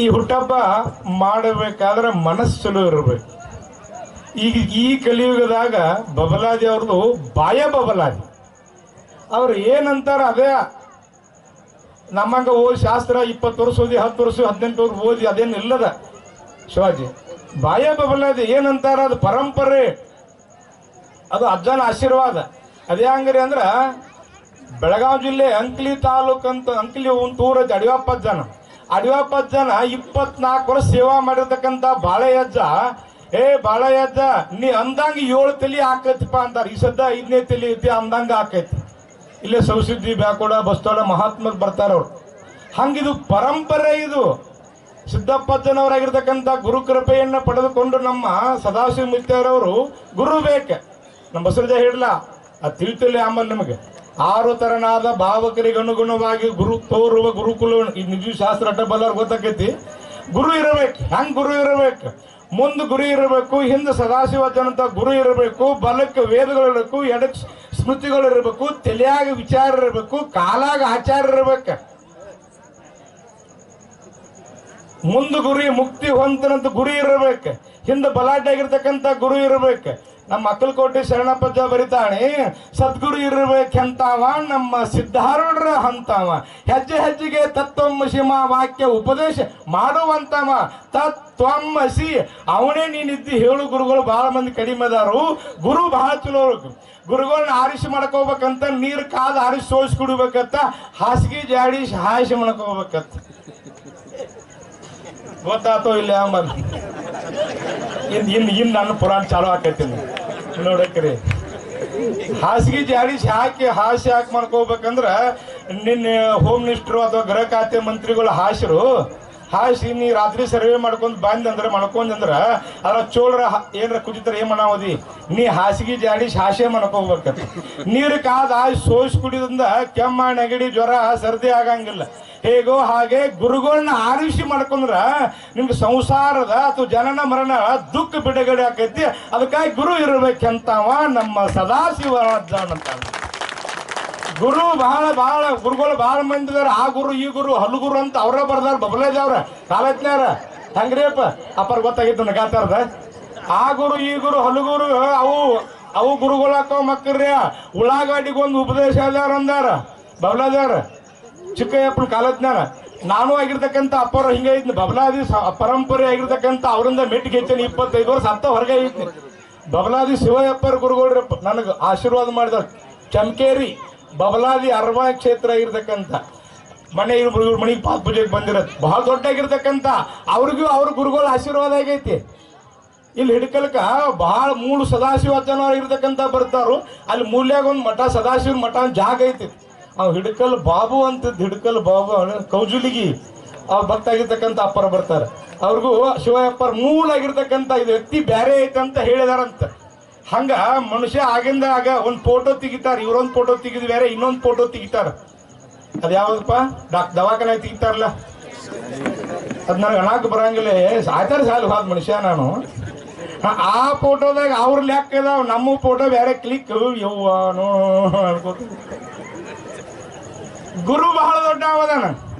ಈ ಹುಟ್ಟಬ್ಬ ಮಾಡಬೇಕಾದ್ರೆ ಮನಸ್ಸು ಚಲೋ ಇರಬೇಕು. ಈಗ ಈ ಕಲಿಯುಗದಾಗ ಬಬಲಾದಿ ಅವ್ರದ್ದು ಬಾಯ ಬಬಲಾದಿ. ಅವ್ರು ಏನಂತಾರ ಅದೇ ನಮ್ಮಂಗ ಓದಿ ಶಾಸ್ತ್ರ ಇಪ್ಪತ್ತು ವರ್ಷ ಓದಿ, ಹತ್ತು ವರ್ಷ ಹದಿನೆಂಟು ವರ್ಷ ಓದಿ, ಅದೇನು ಇಲ್ಲದ ಶಿವಾಜಿ. ಬಾಯ ಬಬಲಾದಿ ಏನಂತಾರ ಅದು ಪರಂಪರೆ. ಅದು ಅಜ್ಜನ ಆಶೀರ್ವಾದ. ಅದೇ ಹಂಗ್ರಿ ಅಂದ್ರೆ ಬೆಳಗಾವಿ ಜಿಲ್ಲೆ ಅಂಕ್ಲಿ ತಾಲೂಕ್ ಅಂತ ಅಂಕ್ಲಿ ಒಂದು ತೂರ ಜಡಿಯಪ್ಪ ಅಡಿವಪ್ಪ ಅಜ್ಜನ ಇಪ್ಪತ್ನಾಲ್ಕು ವರ್ಷ ಸೇವಾ ಮಾಡಿರ್ತಕ್ಕಂಥ ಬಾಳೆಯಜ್ಜ, ಏ ಬಾಳೆಯಜ್ಜ, ನೀ ಅಂದಂಗ ಏಳು ತಲೆ ಹಾಕೈತಿಪ್ಪ ಅಂತಾರೆ ಈ ಸದ್ದ ಐದನೇ ತಲೆ ಐತಿ, ಅಂದಂಗ ಹಾಕೈತಿ ಇಲ್ಲೇ ಸೌಸಿದ್ದಿ, ಬ್ಯಾಕೋಡ, ಬಸ್ತೋಡ ಮಹಾತ್ಮಕ್ ಬರ್ತಾರ ಅವ್ರು. ಹಂಗಿದು ಪರಂಪರೆ ಇದು. ಸಿದ್ದಪ್ಪಜ್ಜನವರಾಗಿರ್ತಕ್ಕಂಥ ಗುರು ಕೃಪೆಯನ್ನ ಪಡೆದುಕೊಂಡು ನಮ್ಮ ಸದಾಶಿವ ಮುತ್ಯರವರು ಗುರು ಬೇಕ. ನಮ್ಮ ಬಸವಜ ಹೇಳಲ್ಲ, ಅದು ತಿಳಿತಿಲ್ಲ ಆಮೇಲೆ ನಿಮಗೆ. ಆರು ತರನಾದ ಭಾವಕರಿಗೆ ಅನುಗುಣವಾಗಿ ಗುರು ತೋರುವ ಗುರುಕುಲ ನಿಜ ಶಾಸ್ತ್ರ ಅಡ್ಡ ಗೊತ್ತಾಕೈತಿ? ಗುರು ಇರಬೇಕು. ಹೆಂಗ್ ಗುರು ಇರಬೇಕು? ಮುಂದ್ ಗುರು ಇರಬೇಕು, ಹಿಂದೆ ಜನತ ಗುರು ಇರಬೇಕು ಬಲಕ್ಕೆ ವೇದಗಳು ಇರಬೇಕು, ಎಡಕ್ ಸ್ಮೃತಿಗಳು ಇರಬೇಕು, ತಲೆಯಾಗ ವಿಚಾರ ಇರಬೇಕು, ಕಾಲಾಗ ಆಚಾರ ಇರಬೇಕು. ಮುಂದ್ ಗುರಿ ಮುಕ್ತಿ ಹೊಂತನಂತ ಗುರಿ ಇರಬೇಕು. ಹಿಂದೆ ಬಲಾಟೆ ಆಗಿರ್ತಕ್ಕಂಥ ಗುರು ಇರಬೇಕು. ನಮ್ಮ ಅಕ್ಕಲಕೋಟೆ ಶರಣಪ್ಪಜ್ಜ ಬರೀತಾಳೆ ಸದ್ಗುರು ಇರಬೇಕಂತಾವ, ನಮ್ಮ ಸಿದ್ಧಾರೂಢರ ಹಂತಾವ ಹೆಜ್ಜೆ ಹೆಜ್ಜೆಗೆ ತತ್ವಮಸಿಮ ವಾಕ್ಯ ಉಪದೇಶ ಮಾಡುವಂತವ. ತತ್ವಮಸಿ, ಅವನೇ ನೀನಿದ್ದಿ ಹೇಳು ಗುರುಗಳು ಬಹಳ ಮಂದಿ ಕಡಿಮೆ ಅದಾರು. ಗುರು ಬಹಳ ಚಲೋ ಗುರುಗಳನ್ನ ಆರಿಸಿ ಮಾಡ್ಕೋಬೇಕಂತ, ನೀರು ಕಾದು ಆರಿಸಿ ಸೋಸಿ ಕುಡಿಬೇಕಂತ, ಹಾಸಿಗೆ ಜಾಡಿ ಹಾಯಿಸಿ ಮಾಡ್ಕೋಬೇಕಂತ. ಗೊತ್ತಾತೋ ಇಲ್ಲ ಇನ್ ಇನ್ ಇನ್ ನನ್ನ ಪುರಾಣ ಚಾಲು ಆಕೈತಿ ನೋಡಕ್ರಿ ಹಾಸಿಗೆ ಜಾಡಿಸಿ ಹಾಕಿ ಹಾಸಿ ಹಾಕಿ ಮಾಡ್ಕೋಬೇಕಂದ್ರ ನಿನ್ನೆ ಹೋಮ್ ಮಿನಿಸ್ಟ್ರು ಅಥವಾ ಗೃಹ ಖಾತೆ ಮಂತ್ರಿಗಳು ಹಾಸಿರು ಹಾಸಿ ನೀ ರಾತ್ರಿ ಸರ್ವೆ ಮಾಡ್ಕೊಂಡ್ ಬಂದಂದ್ರೆ ಮಾಡ್ಕೊಂಡ್ಂದ್ರ ಅದ್ರ ಚೋಳರ ಏನರ ಕುದಿತಾರ ಏನ್ ಮಾಡಾವದಿ? ನೀ ಹಾಸಿಗೆ ಜಾಡಿ ಹಾಸೆ ಮಾಡ್ಕೋಬೇಕ ನೀರು ಕಾದ ಸೋಸ್ ಕುಡಿದ್ರಿಂದ ಕೆಮ್ಮ, ನೆಗಡಿ, ಜ್ವರ, ಸರ್ದಿ ಆಗಂಗಿಲ್ಲ. ಹೇಗೋ ಹಾಗೆ ಗುರುಗಳನ್ನ ಆರಿಸಿ ಮಾಡ್ಕೊಂಡ್ರ ನಿಮ್ಗೆ ಸಂಸಾರದ ಅಥವಾ ಜನನ ಮರಣ ದುಃಖ ಬಿಡುಗಡೆ ಆಕೈತಿ. ಅದಕ್ಕಾಗಿ ಗುರು ಇರಬೇಕೆಂತವ ನಮ್ಮ ಸದಾಶಿವ ಅಂತ ಗುರು ಬಹಳ ಬಹಳ, ಗುರುಗಳು ಬಹಳ ಮಂದಿ ಇದಾರೆ. ಆ ಗುರು, ಈ ಗುರು ಹಲ್ಗುರು ಗುರು ಅಂತ ಅವ್ರ ಬರ್ದಾರ, ಬಬಲೇದವ್ರ, ಕಾಲಜ್ಞಾರ. ಹಂಗ್ರೇಪ ಅಪ್ಪರ್ ಗೊತ್ತಾಗಿತ್ತು ನಗಾತಾರದ ಆ ಗುರು, ಈ ಗುರು ಹಲ್ಗುರು ಅವು ಅವು ಗುರುಗಳಾಕವ ಮಕ್ಕಳ್ರಿ, ಉಳ್ಳಾಗಡ್ಡಿಗೆ ಒಂದು ಉಪದೇಶ ಅದಾರ ಅಂದಾರ. ಬಬಲಾದಾರ ಚಿಕ್ಕಯ್ಯಪ್ಪನ ಕಾಲಜ್ಞಾನ. ನಾನು ಆಗಿರ್ತಕ್ಕಂಥ ಅಪ್ಪರು ಹಿಂಗೆ ಇದ್ನಿ, ಬಬಲಾದಿ ಪರಂಪರೆ ಆಗಿರ್ತಕ್ಕಂಥ ಅವರಿಂದ ಮೆಟ್ಟಿಗೆ ಇಪ್ಪತ್ತೈದು ವರ್ಷ ಅಂತ ಹೊರಗೆ ಇದ್ನಿ. ಬಬಲಾದಿ ಶಿವಯ್ಯಪ್ಪರ ಗುರುಗಳ್ರಪ್ಪ, ನನಗೆ ಆಶೀರ್ವಾದ ಮಾಡಿದ ಚಮಕೇರಿ. ಬಬಲಾದಿ ಅರ್ವ ಕ್ಷೇತ್ರ ಇರತಕ್ಕಂತ ಮನೆ ಇವ್ರ ಮನೆಗೆ ಪಾದ ಪೂಜೆಗೆ ಬಂದಿರತ್ತೆ ಬಹಳ ದೊಡ್ಡ ಆಗಿರ್ತಕ್ಕಂಥ ಅವ್ರಿಗೂ ಅವ್ರ ಗುರುಗಳ ಆಶೀರ್ವಾದ ಆಗೈತಿ. ಇಲ್ಲಿ ಹಿಡ್ಕಲ್ಕ ಬಹಳ ಮೂಳು ಸದಾಶಿವ ಜನರು ಇರ್ತಕ್ಕಂಥ ಬರ್ತಾರು. ಅಲ್ಲಿ ಮೂಲ್ಯಾಗ ಒಂದು ಮಠ ಸದಾಶಿವ ಮಠ ಜಾಗ ಐತಿ. ಅವ್ ಹಿಡ್ಕಲ್ ಬಾಬು ಅಂತ ಹಿಡ್ಕಲ್ ಬಾಬು ಕೌಜುಲಿಗಿ ಅವ್ರು ಭಕ್ತ ಆಗಿರ್ತಕ್ಕಂಥ ಅಪ್ಪರ ಬರ್ತಾರೆ. ಅವ್ರಿಗೂ ಶಿವಯಪ್ಪರ ಮೂಲ ಆಗಿರ್ತಕ್ಕಂಥ ಇದು ವ್ಯಕ್ತಿ ಬೇರೆ ಐತೆ ಅಂತ ಹೇಳಿದಾರಂತ. ಹಂಗ ಮನುಷ್ಯ ಆಗಿಂದ ಆಗ ಒಂದು ಫೋಟೋ ತೆಗಿತಾರ, ಇವ್ರೊಂದು ಫೋಟೋ ತೆಗಿದ್ ಬೇರೆ ಇನ್ನೊಂದು ಫೋಟೋ ತೆಗಿತಾರ. ಅದ್ ಯಾವ್ದಪ್ಪ? ಡಾಕ್ ದವಾಖಾನೆ ತೆಗಿತಾರಲ್ಲ. ಅದ್ ನನಗೆ ಅಣಾಕ್ ಬರಂಗಿಲ್ಲ. ಸಾಯ್ತಾರ ಸಾಲು ಹೋದ್ ಮನುಷ್ಯ ನಾನು. ಆ- ಆ ಫೋಟೋದಾಗ ಅವ್ರ ಲೆಕ್ಕ ಇದಾವ, ನಮ್ಮ ಫೋಟೋ ಬೇರೆ ಕ್ಲಿಕ್ ಯವ್ವಾನೋ ಅನ್ಕೋತ ಗುರು ಬಹಳ ದೊಡ್ಡ ಅವದಾನ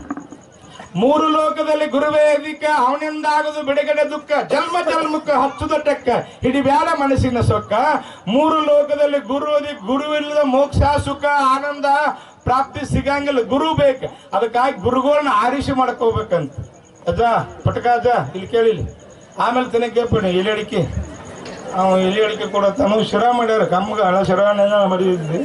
ಮೂರು ಲೋಕದಲ್ಲಿ ಗುರುವೇ ಅಧಿಕ ಅವನಿಂದ ಆಗದು ಬಿಡುಗಡೆ ದುಃಖ, ಜನ್ಮ ಜನ್ಮಕ್ಕ ಹಚ್ಚುದ ಟೆಕ್ಕ ಹಿಡಿಬ್ಯಾಡ ಮನಸ್ಸಿನ ಸೊಕ್ಕ. ಮೂರು ಲೋಕದಲ್ಲಿ ಗುರು ಅದಿ ಗುರುವಿಲ್ಲದ ಮೋಕ್ಷ, ಸುಖ, ಆನಂದ ಪ್ರಾಪ್ತಿ ಸಿಗಂಗಿಲ್ಲ, ಗುರು ಬೇಕು. ಅದಕ್ಕಾಗಿ ಗುರುಗಳನ್ನ ಆರಿಸಿ ಮಾಡ್ಕೋಬೇಕಂತ. ಅಜ್ಜ ಪಟಕ ಅಜ್ಜ, ಇಲ್ಲಿ ಕೇಳಿ ಆಮೇಲೆ ತಿನ್ನಕ್ಕೆ ಬಿಡಿ ಎಲೆ ಅಡಿಕೆ. ಅವ ಎಲೆ ಅಡಿಕೆ ಕೊಡತ್ತಾನು, ಶಿರ ಮಾಡ್ಯಾರ, ಕಮ್ಮಗ ಹಳ ಶಿರಾನ ಮಾಡಿದ್ವಿ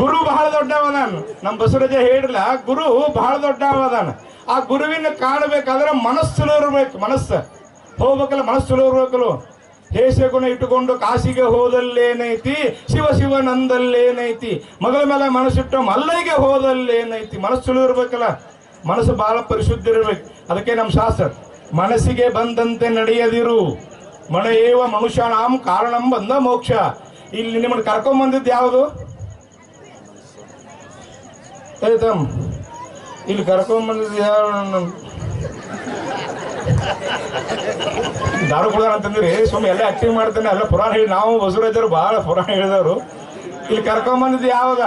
ಗುರು ಬಹಳ ದೊಡ್ಡವದಾನ ನಮ್ಮ ಬಸವರಾಜ ಹೇಳಿಲ್ಲ ಗುರು ಬಹಳ ದೊಡ್ಡವದಾನ ಆ ಗುರುವಿನ ಕಾಣಬೇಕಾದ್ರೆ ಮನಸ್ಸು ಇರ್ಬೇಕು ಮನಸ್ಸು. ಹೋಗ್ಬೇಕಲ್ಲ, ಮನಸ್ಸು ಇರ್ಬೇಕಲ್ಲ ಹೇಸೆ ಗುಣ ಇಟ್ಟುಕೊಂಡು ಕಾಶಿಗೆ ಹೋದಲ್ಲೇನೈತಿ? ಶಿವ ಶಿವನಂದಲ್ಲೇನೈತಿ ಮಗಳ ಮೇಲೆ ಮನಸ್ಸಿಟ್ಟು ಮಲ್ಲೈಗೆ ಹೋದಲ್ಲೇನೈತಿ? ಮನಸ್ಸು ಇರ್ಬೇಕಲ್ಲ ಮನಸ್ಸು ಬಹಳ ಪರಿಶುದ್ಧ ಇರ್ಬೇಕು. ಅದಕ್ಕೆ ನಮ್ಮ ಶಾಸ್ತ್ರ ಮನಸ್ಸಿಗೆ ಬಂದಂತೆ ನಡೆಯದಿರು. ಮನೆಯೇವ ಮನುಷ್ಯ ನಾಮ್ ಕಾರಣಂ ಬಂದ ಮೋಕ್ಷ. ಇಲ್ಲಿ ನಿಮ್ಮನ್ನು ಕರ್ಕೊಂಬಂದಿದ್ದು ಯಾವುದು? ಏತಮ್ ಇಲ್ಲಿ ಕರ್ಕೊಂಬಂದಿದ್ದು ಯಾವ ನನ್ನ- ದಾರು ಕುಡ್ದಾರ ಅಂತಂದ್ರಿ ಸುಮ್ಮನೆ ಎಲ್ಲ ಆಕ್ಟಿಂಗ್ ಮಾಡ್ತಾನೆ, ಎಲ್ಲ ಪುರಾಣ ಹೇಳಿ, ನಾವು ಬಸವರಾಜರು ಬಹಳ ಪುರಾಣ ಹೇಳಿದವರು. ಇಲ್ಲಿ ಕರ್ಕೊಂಬಂದಿದ್ದು ಯಾವಾಗ?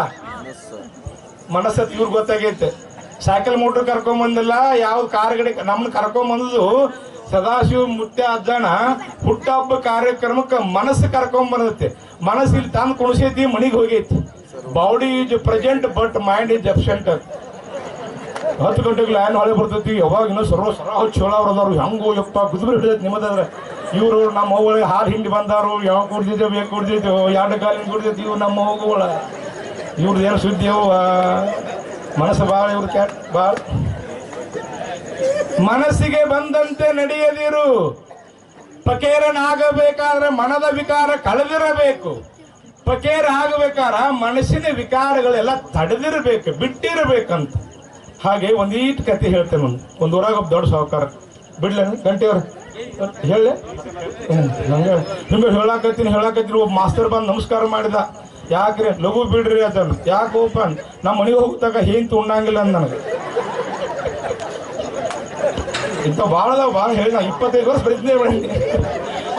ಮನಸ್ಸತ್ ಇವ್ರಿಗೆ ಗೊತ್ತಾಗೈತೆ. ಸೈಕಲ್ ಮೋಟ್ರ್ ಕರ್ಕೊಂಬಂದಿಲ್ಲ ಯಾವ ಕಾರ್ ಗಡಿ ನಮ್ಮನ್ನ ಕರ್ಕೊಂಬಂದು ಸದಾಶಿವ ಮುತ್ಯ ಹುಟ್ಟ ಹುಟ್ಟಹಬ್ಬ ಕಾರ್ಯಕ್ರಮಕ್ಕೆ ಮನಸ್ಸು ಕರ್ಕೊಂಬಂದೈತೆ ಬಂದೈತಿ. ಮನಸ್ಸು ಇಲ್ಲಿ ತಂದು ಕುಣಿಸೈತಿ, ಮನಿಗೆ ಹೋಗೈತಿ. Body is present but mind is absent ಹತ್ತು ಗಂಟೆಗೆ ಲೈನ್ ಹೊಳೆ ಬರ್ತೈತಿ. ಯಾವಾಗ ಇನ್ನೂ ಸರ್ವ ಸರ ಚೋಳ ಅವ್ರು ಅದಾರು ಹೆಂಗೋ ಯಪ್ಪ ಕುದುರೆ ಹಿಡಿದೈತಿ ನಿಮ್ಮದಾದ್ರೆ. ಇವರು ನಮ್ಮ ಅವ್ವಳಿಗೆ ಹಾಲು ಹಿಂಡಿ ಬಂದಾರು. ಯಾವ ಕುಡ್ದಿದ್ದೇವೆ ಬೇಕು ಕುಡ್ದಿದ್ದೇವೆ ಎರಡು ಕಾಲಿನ ಕುಡ್ದೈತಿ ಇವ್ರು ನಮ್ಮ ಹೋಗುವಳ ಇವ್ರದ್ದು ಏನು ಸುದ್ದಿ ಅವ ಮನಸ್ಸು ಭಾಳ ಇವ್ರ ಕ್ಯಾಟ್ ಭಾಳ ಮನಸ್ಸಿಗೆ ಬಂದಂತೆ ನಡೆಯದಿರು. ಪಕೇರನಾಗಬೇಕಾದ್ರೆ ಮನದ ವಿಕಾರ ಕಳೆದಿರಬೇಕು. ಪಕೇರ ಆಗಬೇಕಾರ ಮನಸ್ಸಿನ ವಿಕಾರಗಳೆಲ್ಲ ತಡೆದಿರಬೇಕು, ಬಿಟ್ಟಿರಬೇಕಂತ. ಹಾಗೆ ಒಂದೀಟ್ ಕತೆ ಹೇಳ್ತೇನೆ ಒಂದು. ಒಂದು ಊರಾಗ ಒಬ್ಬ ದೊಡ್ಡ ಸಾಹುಕಾರ ಬಿಡ್ಲ, ಗಂಟೆಯವ್ರ. ಹೇಳ ನಂಗೆ ನಿಮಗೆ ಹೇಳಾಕತ್ತೀನಿ ಹೇಳಾಕತ್ತೀನಿ. ಒಬ್ಬ ಮಾಸ್ತರ್ ಬಂದು ನಮಸ್ಕಾರ ಮಾಡಿದ. ಯಾಕ್ರಿ, ಲಘು ಬಿಡ್ರಿ ಅದನ್ನು. ಯಾಕೆ ಓಪನ್ ನಮ್ಮ ಮನೆಗೆ ಹೋಗ್ತಾಗ ಏನ್ ಉಣ್ಣಂಗಿಲ್ಲ ಅಂದ ನನಗೆ. ಇಂಥ ಭಾಳ ಭಾಳ ಹೇಳಿ ಇಪ್ಪತ್ತೈದು ವರ್ಷ ಬರೀತೀನಿ ಬರೀ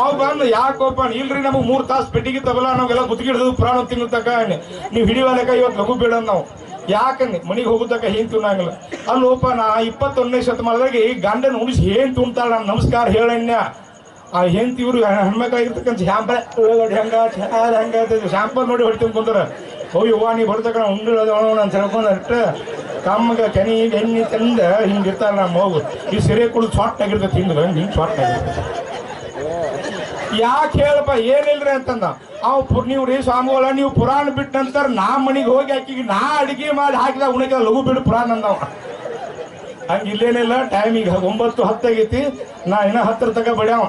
ಅವ್ ಬಂದ್ ಯಾಕೆ ಓಪನ್ ಇಲ್ರಿ ನಮಗೆ ಮೂರು ತಾಸು ಪೆಟ್ಟಿಗೆ ತಬಲ ನಾವೆಲ್ಲ ಪುರಾಣ ಪ್ರಾಣ ತಿನ್ನು ತಕ ನೀವು ಹಿಡಿವಾಲಕ ಇವತ್ತು ಲಘು ಬೇಡ ನಾವು. ಯಾಕಂದ್ರೆ ಮನೆಗೆ ಹೋಗುತ್ತಕ ಏನ್ ತಿನ್ನಂಗಿಲ್ಲ ಅಲ್ಲಿ ಓಪ ನಾ ಇಪ್ಪತ್ತೊಂದನೇ ಶತಮಾನದಾಗ ಈ ಗಂಡನ ಉಣಿಸಿ ಏನ್ ತುಂಬ್ತಾಳ ನಾನು ನಮಸ್ಕಾರ ಹೇಳಣ್ಯ ಆ ಹೆಂತ ಇವ್ರು ಹೆಣ್ಮಕ್ಳಾಗಿರ್ತಕ್ಕಂಥ ಶಾಂಪಲ್ ಹೆಂಗ ಹಂಗ ಶಾಂಪಲ್ ನೋಡಿ ಹೊಡ್ತೀನಿ ಕುಂತಾರ. ಹೋಗಿ ಯವ್ವ, ನೀ ಬರ್ತಕ್ಕ ಉಂಡಿಳೋಣ ಅಂತ ಹೇಳ್ಕೊಂಡ್ ಅಟ್ಟ. ಕಮ್ಮಗ ಕೆನಿ ಎಣ್ಣೆ ತಂದ ಹಿಂಗೆ ಇರ್ತಾರ ನಮ್ಮ ಹೋಗು ಈ ಸೆರೆ ಕುಡಿದು ಶಾರ್ಟ್ ಆಗಿರ್ತೈತಿ ಹಿಂಗ, ಹಿಂಗೆ ಶಾರ್ಟ್ ಆಗಿರ್ತೈತಿ ಯಾಕೆ ಹೇಳಪ್ಪ, ಏನಿಲ್ರಿ ಅಂತಂದ. ಅವ್ ನೀವು ರೀ ಸ್ವಾಮಿಗಳ ನೀವು ಪುರಾಣ ಬಿಟ್ಟ ನಂತರ ನಾ ಮನಿಗೆ ಹೋಗಿ ಆಕಿಗೆ ನಾ ಅಡಿಗೆ ಮಾಡಿ ಹಾಕಿದ ಉಣಕ ಲಘು ಬಿಡು ಪುರಾಣ ಅಂದವ. ಹಂಗ ಇಲ್ಲೇನಿಲ್ಲ ಟೈಮಿಗೆ ಒಂಬತ್ತು ಹತ್ತಾಗೈತಿ, ನಾ ಇನ್ನ ಹತ್ತರ ತಗ ಬಡ್ಯಾವ.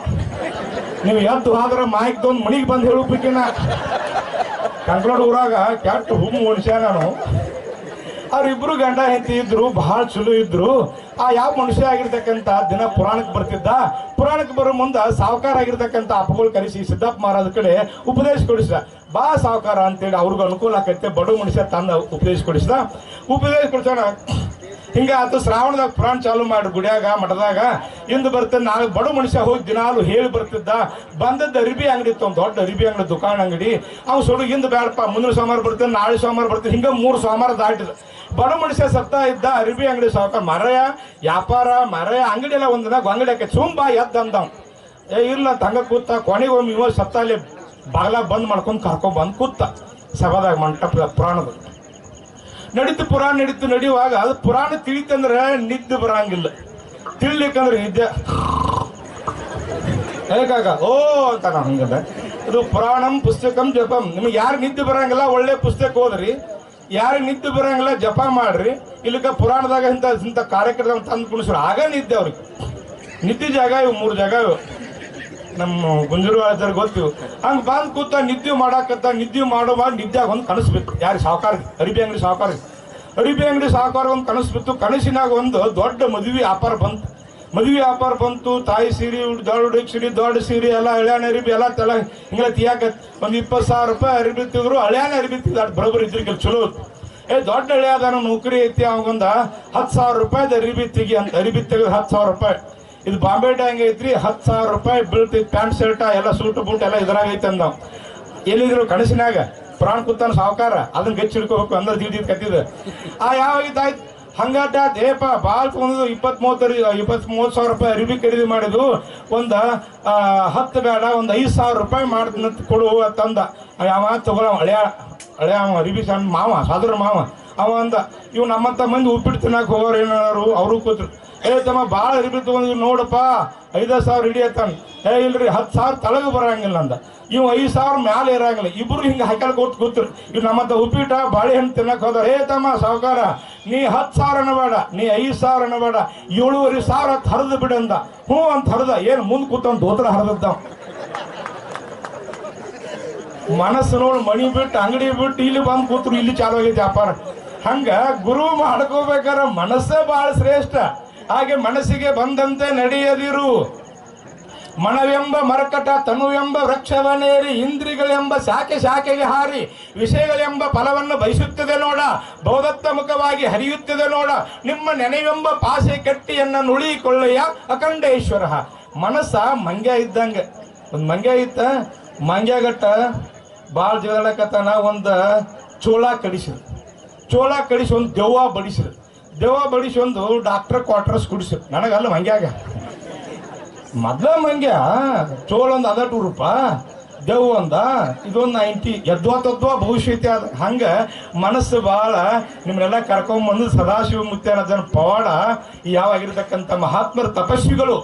ನೀವು ಎದ್ದು ಹೋದ್ರ ಮಾಯಕ್ದೊಂದು ಮನಿಗೆ ಬಂದು ಹೇಳಬೇಕಿನ ಕಂಕ್ಲೋಡ್ ಊರಾಗ ಕೆಟ್ಟ ಹುಮ್ಮು ಮನುಷ್ಯ ನಾನು. ಅವ್ರಿಬ್ರು ಗಂಡ ಹೆಂಡತಿ ಇದ್ರು ಬಹಳ ಚಲೋ ಇದ್ರು. ಆ ಯಾವ ಮನುಷ್ಯ ಆಗಿರ್ತಕ್ಕಂಥ ದಿನ ಪುರಾಣಕ್ಕೆ ಬರ್ತಿದ್ದ? ಪುರಾಣಕ್ಕೆ ಬರೋ ಮುಂದೆ ಸಾವುಕಾರ ಆಗಿರ್ತಕ್ಕಂಥ ಅಪ್ಪಗಳು ಕರೆಸಿ ಸಿದ್ದಪ್ಪ ಮಹಾರಾಜ ಕಡೆ ಉಪದೇಶ ಕೊಡಿಸಿದ. ಬಾ ಸಾವುಕಾರ ಅಂತೇಳಿ ಅವ್ರಿಗೂ ಅನುಕೂಲ ಆಕೈತೆ ಬಡ ಮನುಷ್ಯ ತಂದ ಉಪದೇಶ ಕೊಡಿಸಿದ. ಉಪದೇಶ ಕೊಡ್ತಾನ ಹಿಂಗ ಆತು ಶ್ರಾವಣದಾಗ ಪುರಾಣ ಚಾಲು ಮಾಡಿ ಗುಡಿಯಾಗ, ಮಠದಾಗ, ಇಂದು ಬರ್ತದೆ ನಾಳೆ ಬಡ ಮನುಷ್ಯ ಹೋಗಿ ದಿನಾಲು ಹೇಳಿ ಬರ್ತಿದ್ದ, ಬಂದದ್ದು ಅರಿಬಿ ಅಂಗಡಿ ಇತ್ತು, ಒಂದು ದೊಡ್ಡ ಅರಿಬಿ ಅಂಗಡಿ ದುಕಾನ್ ಅಂಗಡಿ. ಅವ್ನು ಸುಡು, ಇಂದು ಬೇಡಪ್ಪ ಮುಂದಿನ ಸೋಮವಾರ ಬರ್ತೇನೆ, ನಾಳೆ ಸೋಮವಾರ ಬರ್ತೇನೆ, ಹಿಂಗ ಮೂರು ಸೋಮವಾರ ದಾಟಿದ. ಬಡ ಮನುಷ್ಯ ಸತ್ತ ಇದ್ದ ಅರಿಬಿ ಅಂಗಡಿ ಸಾವುಕಾರ ಮರಯ, ವ್ಯಾಪಾರ, ಮರಯ, ಅಂಗಡಿ ಎಲ್ಲ ಒಂದಿನ ಅಂಗಡಿ ಹಾಕಿ, ಸುಂಬ ಎದ್ದ ಅಂದವ್. ಏ ಇಲ್ಲ ತಂಗ ಕೂತ, ಕೊನೆಗೆ ಒಮ್ಮೆ ಇವ ಸತ್ತ ಅಲ್ಲಿ ಬಾಗ್ಲ ಬಂದ್ ಮಾಡ್ಕೊಂಡು ಕರ್ಕೊಂಡ್ ಬಂದ್ ಕೂತ. ಸಭಾದಾಗ ಮಂಟಪದ ಪುರಾಣದ. ನಡೀತು, ಪುರಾಣ ನಡೀತು, ನಡೆಯುವಾಗ ಅದು ಪುರಾಣ ತಿಳಿತಂದ್ರೆ ನಿದ್ದೆ ಬರಂಗಿಲ್ಲ. ತಿಳ್ಲಿಕ್ಕಂದ್ರೆ ನಿದ್ದೆ. ಹೇಗಾಗ ಓ, ಅಂತ ನಾನು ಹಂಗದ. ಇದು ಪುರಾಣಂ, ಪುಸ್ತಕಂ, ಜಪಂ. ನಿಮಗೆ ಯಾರು ನಿದ್ದೆ ಬರಂಗಿಲ್ಲ, ಒಳ್ಳೆ ಪುಸ್ತಕ ಓದ್ರಿ. ಯಾರು ನಿದ್ದೆ ಬರಂಗಿಲ್ಲ, ಜಪ ಮಾಡ್ರಿ. ಇಲ್ಲಿಕ ಪುರಾಣದಾಗ ಇಂಥ ಇಂಥ ಕಾರ್ಯಕ್ರಮ ತಂದು ಕುಣಿಸ್ರು. ಆಗ ನಿದ್ದೆ ಅವ್ರಿಗೆ. ನಿದ್ದೆ ಜಾಗ ಇವು, ಮೂರು ಜಾಗ ಇವು. ನಮ್ಮ ಗುಂಜೂರು ಗೊತ್ತು. ಹಂಗ ಬಂದ್ ಕೂತ ನಿದ್ದೆ ಮಾಡಾಕತ್ತ, ನಿದ್ದೆ ಮಾಡುವಾಗ ನಿದ್ದೆ ಒಂದು ಕನಸ್ಬೇಕು ಯಾರು ಸಾಹುಕಾರ ಅರಿಬಿ ಅಂಗಡಿ ಸಾಹುಕಾರ ಅರಿಬಿ ಅಂಗಡಿ ಸಾಹುಕಾರ ಒಂದು ಕನಸ್ಬಿತ್ತು. ಕನಸಿನಾಗ ಒಂದು ದೊಡ್ಡ ಮದುವೆ ವ್ಯಾಪಾರ ಬಂತು. ಮದುವೆ ವ್ಯಾಪಾರ ಬಂತು. ತಾಯಿ ಸೀರೆ ದೊಡ್ಡ ಸೀರೆ ದೊಡ್ಡ ಸೀರೆ, ಎಲ್ಲ ಹಳ್ಯಾಣ ಅರಿಬಿ, ಎಲ್ಲ ತೆಲ ಹಿಂಗೆ ತಿಯಾಕ ಒಂದು ಇಪ್ಪತ್ತು ಸಾವಿರ ರೂಪಾಯಿ ಅರಿಬಿ ತಿದ್ರು ಹಳ್ಯಾನ ಅರಿಬಿ ತಿಂದ ಅಷ್ಟು ಬರೋಬ್ಬರಿ ಇದ್ರಿ ಕೆಲ ಚಲೋ. ಏ, ದೊಡ್ಡ ಹಳ್ಯಾದ ನೌಕರಿ ಐತಿ, ಅವಂಗೊಂದ ಹತ್ತು ಸಾವಿರ ರೂಪಾಯಿ ಅರಿಬಿ ತೆಗಿ ಅಂತ, ಅರಿಬಿ ತೆಗೆದು ಹತ್ತು ಸಾವಿರ ರೂಪಾಯಿ. ಇದು ಬಾಂಬೆ ಟ್ಯಾಂಗ್ ಐತ್ರಿ, ಹತ್ತು ಸಾವಿರ ರೂಪಾಯಿ ಬೀಳ್ತಿ ಪ್ಯಾಂಟ್ ಶರ್ಟ್ ಎಲ್ಲ ಸೂಟ್ ಬೂಟ್ ಎಲ್ಲ ಇದ್ರಾಗ ಐತೆ ಅಂದ ಎಲ್ಲಿದ್ರು ಕನಸಿನಾಗ, ಪ್ರಾಣ ಕೂತಾನ ಸಾವುಕಾರ ಅದನ್ನ ಗಚ್ಚಿಡ್ಕೋಬೇಕು ಅಂದ್ರೆ ದಿಡ್ ಕತ್ತಿದ. ಆ ಯಾವಾಗಿದ್ದಾಯ್ತು ಹಂಗಾಟ ದೇಪ ಭಾಳ ಒಂದು ಇಪ್ಪತ್ ಮೂವತ್ತು ಇಪ್ಪತ್ ಮೂವತ್ತು ಸಾವಿರ ರೂಪಾಯಿ ಅರಿವಿ ಖರೀದಿ ಮಾಡಿದ್ದು, ಒಂದು ಹತ್ತು ಬೇಡ, ಒಂದು ಐದು ಸಾವಿರ ರೂಪಾಯಿ ಮಾಡ್ತೀನಿ ಕೊಡು ಅಂತಂದ ಯಾವ ತಗೊಳ ಹಳೆಯ ಹಳೆಯ ಅರಿವಿ ಸಣ್ಣ ಮಾವ ಸಾದ್ರ ಮಾವ. ಅವ ಅಂದ, ಇವ್ ನಮ್ಮಂತ ಮಂದಿ ಉಪ್ಪಿಟ್ಟು ತಿನ್ನಕ್ ಹೋಗೋರು ಏನಾರು ಅವರು ಕೂತ್ರು. ಏ ತಮ್ಮ ಭಾಳ ಅರಿಬಿ ತಗೊಂಡ್ ನೋಡಪ್ಪ ಐದ ಸಾವಿರ ಹಿಡಿ ಅತ್ತಾನ ಏ ಇಲ್ರಿ, ಹತ್ತು ಸಾವಿರ ತಳಗ ಬರಂಗಿಲ್ಲ ಅಂದ. ಇವ್ ಐದು ಸಾವಿರ ಮ್ಯಾಲೆ ಇರಂಗಿಲ್ಲ ಇಬ್ರು ಹಿಂಗ ಹಾಕಲ್ ಕೂತ್ ಕೂತ್ರು. ಇವ್ ನಮ್ಮಂತ ಉಪ್ಪಿಟ ಬಾಳೆಹಣ್ಣು ತಿನ್ನಕ್ ಹೋದ್ರ. ಏ ತಮ್ಮ, ಸಾವುಕಾರ, ನೀ ಹತ್ತು ಸಾವಿರ ಅನಬೇಡ ನೀ ಐದು ಸಾವಿರ ಅನಬೇಡ ಏಳುವರೆ ಸಾವಿರ ಹತ್ತು ಹರಿದು ಬಿಡಂದ ಹ್ಞೂ ಅಂತ ಹರಿದ, ಏನ್ ಮುಂದ್ ಕೂತಂತ ದೋತ್ರ ಹರಿದದ್ದ ಮನಸ್ಸು ನೋಡಿ ಮಣಿ ಬಿಟ್ಟು, ಅಂಗಡಿ ಬಿಟ್ಟು, ಇಲ್ಲಿ ಬಂದು ಕೂತ್ರು, ಇಲ್ಲಿ ಚಾಲು ಆಗೈತೆ ವ್ಯಾಪಾರ. ಹಂಗ ಗುರು ಮಾಡ್ಕೋಬೇಕಾರ ಮನಸ್ಸೇ ಬಹಳ ಶ್ರೇಷ್ಠ. ಹಾಗೆ ಮನಸ್ಸಿಗೆ ಬಂದಂತೆ ನಡೆಯದಿರು. ಮನವೆಂಬ ಮರಕಟ ತನುವೆಂಬ ವೃಕ್ಷವನೇರಿ ಇಂದ್ರಿಗಳೆಂಬ ಶಾಖೆ ಶಾಖೆಗೆ ಹಾರಿ ವಿಷಯಗಳೆಂಬ ಫಲವನ್ನು ಬಯಸುತ್ತದೆ ನೋಡ. ಬೌದತ್ತ ಮುಖವಾಗಿ ಹರಿಯುತ್ತದೆ ನೋಡ. ನಿಮ್ಮ ನೆನೆವೆಂಬ ಪಾಸೆ ಕಟ್ಟಿಯನ್ನು ನುಳಿಕೊಳ್ಳಯ್ಯ ಅಖಂಡೇಶ್ವರ. ಮನಸ್ಸ ಮಂಗ್ಯ ಇದ್ದಂಗೆ. ಒಂದು ಮಂಗ್ಯ ಇತ್ತ? ಮಂಗ್ಯಗಟ್ಟ? ಭಾಳ ಜಗಳಕತನ, ಒಂದು ಚೋಳ ಕಡಿಸಿರು ಚೋಳ ಕಳಿಸಿ ಒಂದು ದೆವ್ವ ಬಡಿಸು ದೆವ್ವ ಬಡಿಸಿ ಒಂದು ಡಾಕ್ಟರ್ ಕ್ವಾರ್ಟರ್ಸ್ ಕುಡಿಸಿ ನನಗಲ್ಲ ಮಂಗ್ಯಾಗ ಮೊದ್ಲ ಮಂಗ್ಯ, ಚೋಳ ಒಂದು ಅದ ಟೂ ರೂಪ ದೇವ್ ಒಂದ, ಇದೊಂದು ನೈಂಟಿ. ಎದ್ವಾ ತದ್ವಾ ಭವಿಷ್ಯತೆ ಅದ. ಹಂಗೆ ಮನಸ್ಸು ಭಾಳ ನಿಮ್ಮನ್ನೆಲ್ಲ ಕರ್ಕೊಂಬಂದು ಸದಾಶಿವ ಮುತ್ಯಾನ ಜನ ಪವಾಡ ಯಾವಾಗಿರ್ತಕ್ಕಂಥ ಮಹಾತ್ಮರ ತಪಸ್ವಿಗಳು.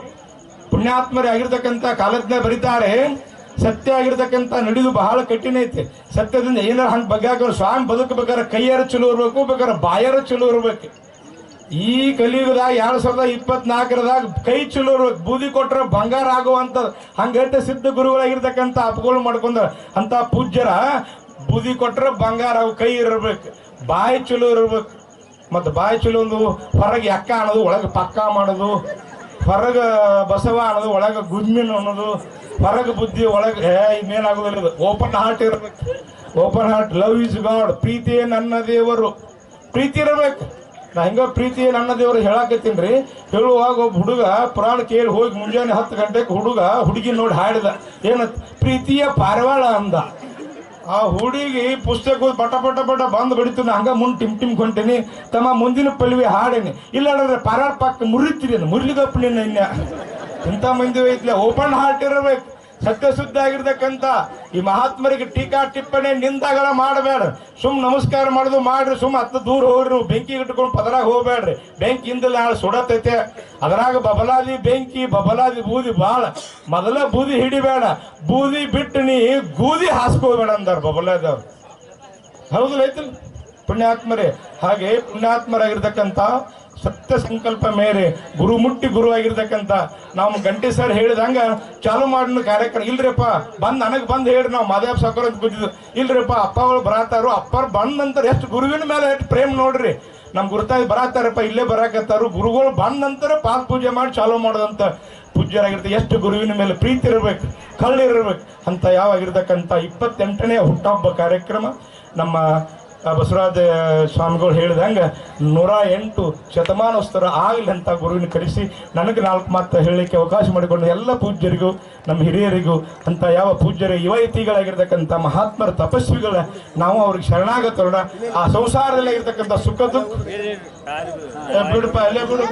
ಪುಣ್ಯಾತ್ಮರೇ ಆಗಿರ್ತಕ್ಕಂಥ ಕಾಲಜ್ಞ ಬರೀತಾರೆ. ಸತ್ಯ ಆಗಿರ್ತಕ್ಕಂಥ ನಡೆದು ಬಹಳ ಕಠಿಣ ಐತಿ. ಸತ್ಯದಿಂದ ಏನಾರ ಹಂಗೆ ಬಗ್ಗಾಕ ಸ್ವಾಮಿ ಬದುಕಬೇಕಾದ್ರೆ ಕೈಯಾರ ಚಲೋ ಇರ್ಬೇಕು ಬೇಕಾದ್ರೆ ಬಾಯಾರ ಚಲೋ ಇರ್ಬೇಕು. ಈ ಕಲಿಯುಗದಾಗ ಎರಡು ಸಾವಿರದ ಇಪ್ಪತ್ನಾಲ್ಕರದಾಗ ಕೈ ಚಲೋ ಇರ್ಬೇಕು, ಬೂದಿ ಕೊಟ್ಟರೆ ಬಂಗಾರ ಆಗುವಂತ ಹಂಗಟ್ಟೆ ಸಿದ್ಧ ಗುರುಗಳಾಗಿರ್ತಕ್ಕಂಥ ಅಪಗೋಳು ಮಾಡ್ಕೊಂಡ ಅಂತ ಪೂಜ್ಯರ ಬೂದಿ ಕೊಟ್ಟರೆ ಬಂಗಾರ ಅವು ಕೈ ಇರಬೇಕು, ಬಾಯಿ ಚಲೋ ಇರ್ಬೇಕು. ಮತ್ತು ಬಾಯಿ ಚಲೋ ಒಂದು ಹೊರಗೆ ಎಕ್ಕ ಅನ್ನೋದು, ಒಳಗೆ ಪಕ್ಕ ಮಾಡೋದು, ಹೊರಗೆ ಬಸವ ಅನ್ನೋದು, ಒಳಗೆ ಗುಜ್ಮಿನ್ ಅನ್ನೋದು ಹೊರಗೆ ಬುದ್ಧಿ ಒಳಗೆ ಇನ್ನೇನಾಗೋದಿಲ್ಲ ಇದು. ಓಪನ್ ಹಾರ್ಟ್ ಇರಬೇಕು. Open heart love is God ಪ್ರೀತಿಯೇ ನನ್ನ ದೇವರು. ಪ್ರೀತಿ ಇರಬೇಕು. ನಾ ಹಿಂಗ ಪ್ರೀತಿ ನನ್ನ ದೇವರು ಹೇಳಾಕತ್ತೀನಿ ರೀ. ಹೇಳುವಾಗ ಒಬ್ಬ ಹುಡುಗ ಪುರಾಣ ಕೇಳಿ ಹೋಗಿ ಮುಂಜಾನೆ ಹತ್ತು ಗಂಟೆಗೆ ಹುಡುಗ ಹುಡುಗಿ ನೋಡಿ ಹಾಡಿದ. ಏನ ಪ್ರೀತಿಯ ಪಾರವಾಳ ಅಂದ. ಆ ಹುಡುಗಿ ಪುಸ್ತಕ ಬಟ ಪಟ ಬಟ ಬಂದು ಬಿಡ್ತೀನಿ ಹಂಗ ಮುಂದ್ ಟಿಮ್ ಟಿಮ್ ಕೊಂಟೇನಿ. ತಮ್ಮ ಮುಂದಿನ ಪಲ್ವಿ ಹಾಡೇನಿ. ಇಲ್ಲ ಪಾರಾಳ ಪಕ್ಕ ಮುರಿತೀರಿ ಮುರಿಲಿಗಪ್ಪ ನಿನ್ನ ಇಂಥ ಮಂದಿ ಐತ್ಲೆ ಓಪನ್ ಹಾರ್ಟ್ ಇರಬೇಕು. ಸತ್ಯ ಸುದ್ದಿ ಆಗಿರ್ತಕ್ಕಂಥ ಈ ಮಹಾತ್ಮರಿಗೆ ಟೀಕಾ ಟಿಪ್ಪಣಿ ನಿಂದಾಗಲ ಮಾಡಬೇಡ ಸುಮ್ ನಮಸ್ಕಾರ ಮಾಡೋದು ಮಾಡ್ರಿ, ಸುಮ್ ಹತ್ತು ದೂರ ಹೋಗ್ರಿ, ಬೆಂಕಿ ಇಟ್ಕೊಂಡು ಪದರಾಗ ಹೋಗ್ಬೇಡ್ರಿ. ಬೆಂಕಿ ಹಿಂದಲ್ಲ ನಾಳೆ ಸುಡತೈತೆ. ಅದ್ರಾಗ ಬಬಲಾದಿ ಬೆಂಕಿ, ಬಬಲಾದಿ ಬೂದಿ ಬಾಳ. ಮೊದಲ ಬೂದಿ ಹಿಡಿಬೇಡ. ಬೂದಿ ಬಿಟ್ಟು ನೀ ಗೂದಿ ಹಾಸ್ಕೋಬೇಡ ಅಂದಾರ ಬಬಲಾದವ್ರು ಹೌದು ಐತಿಲ್ಲ ಪುಣ್ಯಾತ್ಮರೇ. ಹಾಗೆ ಪುಣ್ಯಾತ್ಮರಾಗಿರ್ತಕ್ಕಂಥ ಸತ್ಯ ಸಂಕಲ್ಪ ಮೇರೆ. ಗುರು ಮುಟ್ಟಿ ಗುರು ಆಗಿರ್ತಕ್ಕಂಥ ನಾವು ಗಂಟೆ ಸರ್ ಹೇಳಿದಂಗ ಚಾಲು ಮಾಡಿದ ಕಾರ್ಯಕ್ರಮ. ಇಲ್ರಿಪ್ಪ, ಬಂದ್ ನನಗೆ ಬಂದ್ ಹೇಳ್ರಿ, ನಾವು ಮಾದೇವ್ ಸಾಕೋರ್ ಅಂತ ಇಲ್ರಿಪ್ಪ ಅಪ್ಪಗಳು ಬರಾತಾರು ಅಪ್ಪರ್ ಬಂದ ನಂತರ ಎಷ್ಟು ಗುರುವಿನ ಮೇಲೆ ಎಷ್ಟು ಪ್ರೇಮ್ ನೋಡ್ರಿ. ನಮ್ ಗುರುತಾಯಿ ಬರಾತಾರಪ್ಪ ಇಲ್ಲೇ ಬರಾಕತ್ತಾರು ಗುರುಗಳು ಬಂದ ನಂತರ ಪಾದ ಪೂಜೆ ಮಾಡಿ ಚಾಲು ಮಾಡೋದಂತ ಪೂಜ್ಯರಾಗಿರ್ತ ಎಷ್ಟು ಗುರುವಿನ ಮೇಲೆ ಪ್ರೀತಿ ಇರಬೇಕು ಕಳ್ಳಿರ್ಬೇಕು ಅಂತ ಯಾವಾಗಿರ್ತಕ್ಕಂಥ ಇಪ್ಪತ್ತೆಂಟನೇ ಹುಟ್ಟಹಬ್ಬ ಕಾರ್ಯಕ್ರಮ ನಮ್ಮ ಬಸವರಾಜ ಸ್ವಾಮಿಗಳು ಹೇಳಿದಂಗೆ ನೂರ ಎಂಟು ಶತಮಾನೋತ್ಸವ ಆಗಲಿ ಅಂತ ಗುರುವಿನ ಕರೆಸಿ ನನಗೆ ನಾಲ್ಕು ಮಾತು ಹೇಳಲಿಕ್ಕೆ ಅವಕಾಶ ಮಾಡಿಕೊಂಡು ಎಲ್ಲ ಪೂಜ್ಯರಿಗೂ ನಮ್ಮ ಹಿರಿಯರಿಗೂ ಅಂತ ಯಾವ ಪೂಜ್ಯರ ಯುವತಿಗಳಾಗಿರ್ತಕ್ಕಂಥ ಮಹಾತ್ಮರ ತಪಸ್ವಿಗಳ ನಾವು ಅವ್ರಿಗೆ ಶರಣಾಗತರೋಣ ಆ ಸಂಸಾರದಲ್ಲಿ ಇರ್ತಕ್ಕಂಥ ಸುಖ ದುಃಖ. ಏ, ಬಿಡಪ್ಪ ಅಲ್ಲೇ ಬಿಡು.